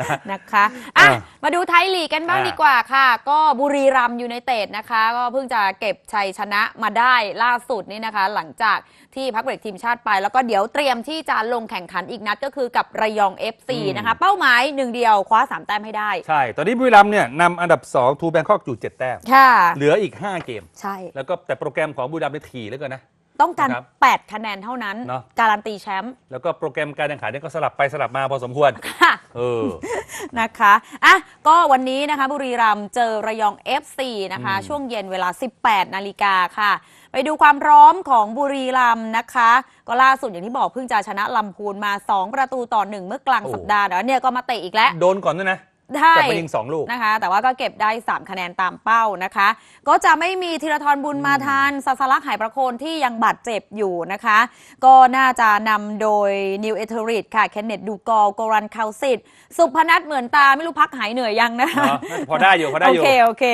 นะนะคะอะอะมาดูไทยลีกกันบ้างอะดีกว่าค่ะ ก็บุรีรัมย์ยูไนเต็ดนะคะ ก็เพิ่งจะเก็บชัยชนะมาได้ล่าสุดนี่นะคะ หลังจากที่พักเบรกทีมชาติไป แล้วก็เดี๋ยวเตรียมที่จะลงแข่งขันอีกนัดก็คือกับระยอง FC นะคะ เป้าหมายหนึ่งเดียวคว้า 3 แต้มให้ได้ ใช่ ตอนนี้บุรีรัมย์เนี่ยนำอันดับ 2 ทูแบงคอกอยู่7แต้มค่ะเหลืออีก 5 เกม ใช่ แล้วก็แต่โปรแกรมของบุรีรัมย์เนี่ยถี่เหลือเกินนะ ต้องการครับ 8 คะแนนเท่านั้น เนอะ การันตีแชมป์แล้วก็โปรแกรมการแข่งขันเนี่ยก็สลับไปสลับมาพอสมควร ค่ะ เออ นะคะอะก็วันนี้นะคะบุรีรัมย์เจอระยอง FC นะคะ อืม ช่วงเย็นเวลา 18 นาฬิกาค่ะ ไปดูความพร้อมของบุรีรัมย์นะคะ ก็ล่าสุดอย่างที่บอกเพิ่งจะชนะลำพูนมา 2 ประตูต่อ 1 เมื่อกลางสัปดาห์แล้วเนี่ยก็มาเตะอีกแล้ว โดนก่อนด้วยนะ ได้จับไปยิง2ลูกนะคะ แต่ว่าก็เก็บได้ 3 คะแนนตามเป้านะคะ ก็จะไม่มีธีรทรบุญมาทานสัสลักษ์หายประโคนที่ยังบาดเจ็บอยู่นะคะ ก็น่าจะนำโดยนิวเอเทอริดค่ะเคนเนตดูกอลโกรันคาสิตสุพนัทเหมือนตาไม่รู้พักหายเหนื่อยยังนะคะอ๋อน่าจะพอได้อยู่พอได้อยู่โอเคโอเค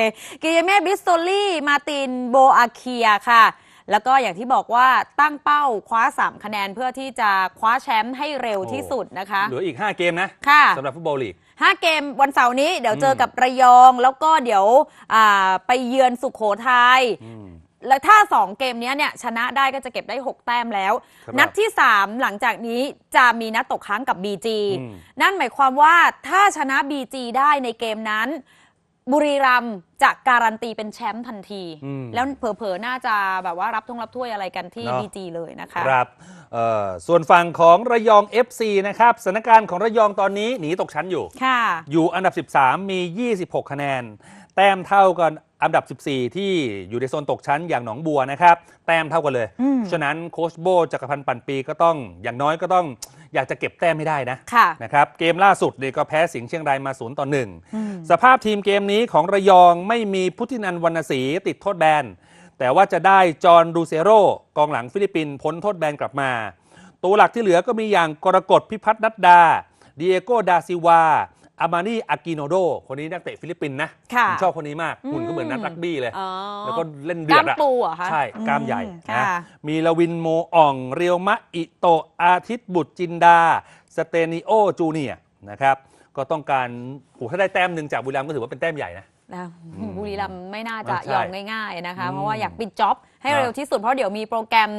กิเยเม่บิสโตลี่มาตินโบอาเคียค่ะ แล้วก็อย่างที่บอกว่าตั้งเป้าคว้า 3 คะแนนเพื่อที่จะคว้าแชมป์ให้เร็วที่สุดนะคะ เหลืออีก 5 เกมนะค่ะสำหรับฟุตบอลลีก 5 เกมวันเสาร์นี้เดี๋ยวเจอมกับระยอง แล้วก็เดี๋ยวอ่าไปเยือนสุขโขทัยอืมแล้วถ้า 2 เกมเนี้ยเนี่ยชนะได้ก็จะเก็บได้ 6 แต้มแล้วครับนัดที่ 3 หลังจากนี้จะมีนัดตกค้างกับ BG อืมนั่นหมายความว่าถ้าชนะ BG ได้ในเกมนั้น บุรีรัมย์จะการันตีเป็นแชมป์ทันที อืม แล้วเผลอๆ น่าจะแบบว่ารับทงรับถ้วยอะไรกันที่เนอะ BG เลยนะคะ ครับเอ่อส่วนฝั่งของระยอง FC นะครับสถานการณ์ของระยองตอนนี้หนีตกชั้นอยู่ ค่ะ อยู่อันดับ 13 มี 26 คะแนน แต้มเท่ากันอันดับ 14 ที่อยู่ในโซนตกชั้นอย่างหนองบัวนะครับ แต้มเท่ากันเลย อืม ฉะนั้นโคชโบจักรพันธ์ปันปีก็ต้องอย่างน้อยก็ต้อง อยากจะเก็บแต้มให้ได้นะค่ะนะครับเกมล่าสุดเนี่ยก็แพ้สิงห์เชียงรายมา0ต่ออืม1สภาพทีมเกมนี้ของระยองไม่มีพุทธินันท์วรรณศรีติดโทษแบน แต่ว่าจะได้จอห์นดูเซโรกองหลังฟิลิปปินส์พ้นโทษแบนกลับมา ตัวหลักที่เหลือก็มีอย่างกรกฎพิพัฒน์นัดดาดิเอโกดาซิวา อามานีอากิโนโด คนนี้นักเตะฟิลิปปินส์นะค่ะผมชอบคนนี้มากอืมหุ่นก็เหมือนนักรักบี้เลย อ๋อแล้วก็เล่นเดืกอล้าดมอะปูเหรอคะใช่กล้ามใหญ่อืนะค่ะ มีลวินโมอ่อง เรียวมะอิโตะอาทิตย์บุตรจินดา สเตนิโอจูเนียร์นะครับ ก็ต้องการโหถ้าได้แต้มหนึ่งจากบุรีรัมย์ก็ถือว่าเป็นแต้มใหญ่นะ นะอืมบุรีรัมย์ไม่น่าจะใช่ยอมง่ายๆนะคะอืมเพราะว่าอยากปิดจ็อบให้ครับเร็วที่สุดเพราะเดี๋ยวมีโปรแกรม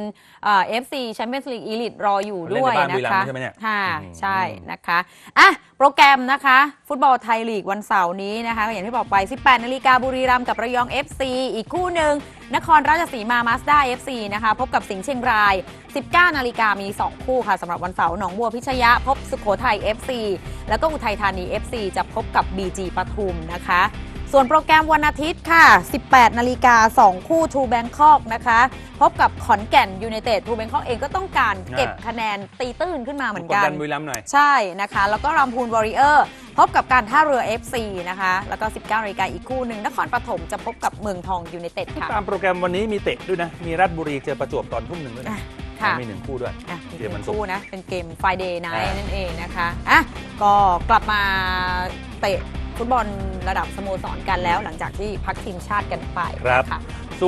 เอฟซีแชมเปี้ยนส์ลีกอีลิทรออยู่เล่นด้วยในบ้านบุนะรีรัมคะย์ใช่ไหมเนี่ยค่ะอืมใช่นะคะอะโปรแกรมนะคะ ฟุตบอลไทยลีกวันเสาร์นี้นะคะก็อย่างที่บอกไป 18 นาฬิกาบุรีรัมย์กับระยอง FC อีกคู่หนึ่งนครราชสีมามาสด้า FC นะคะ พบกับสิงห์เชียงราย 19 นาฬิกามี 2 คู่ค่ะสำหรับวันเสาร์หนองบัวพิชยะ พบสุโขทัย FC แล้วก็อุทัยธานี FC จะพบกับ BG ปทุมนะคะ ส่วนโปรแกรมวันอาทิตย์ค่ะ 18 นาฬิกา 2 คู่ทูแบงคอกนะคะ พบกับขอนแก่นยูไนเต็ดทูแบงคอกเองก็ต้องการเก็บอ่าคะแนนตีตื้นขึ้นมาเหมือนกดกัดันนบุรีรัมย์หน่อย ใช่นะคะ แล้วก็รำพูนวอริเออร์พบกับการท่าเรือ FC นะคะ แล้วก็ 19นาฬิกาอีกคู่หนึ่งนครปฐมจะพบกับเมืองทองยูไนเต็ดค่ะ ตามโปรแกรมวันนี้มีเตะด้วยนะ มีราชบุรีเจอประจวบตอนทุ่มหนึ่งด้วยนะค่ะมีหนึ่งคู่ด้วยอะอีกเกมหวันึ่นงศุกร์คู่นะ เป็นเกม Friday Night อ่านั่นเองนะคะ อะ ก็กลับมาเตะ ฟุตบอลระดับสโมสรกันแล้ว หลังจากที่พักทีมชาติกันไปครับค่ะ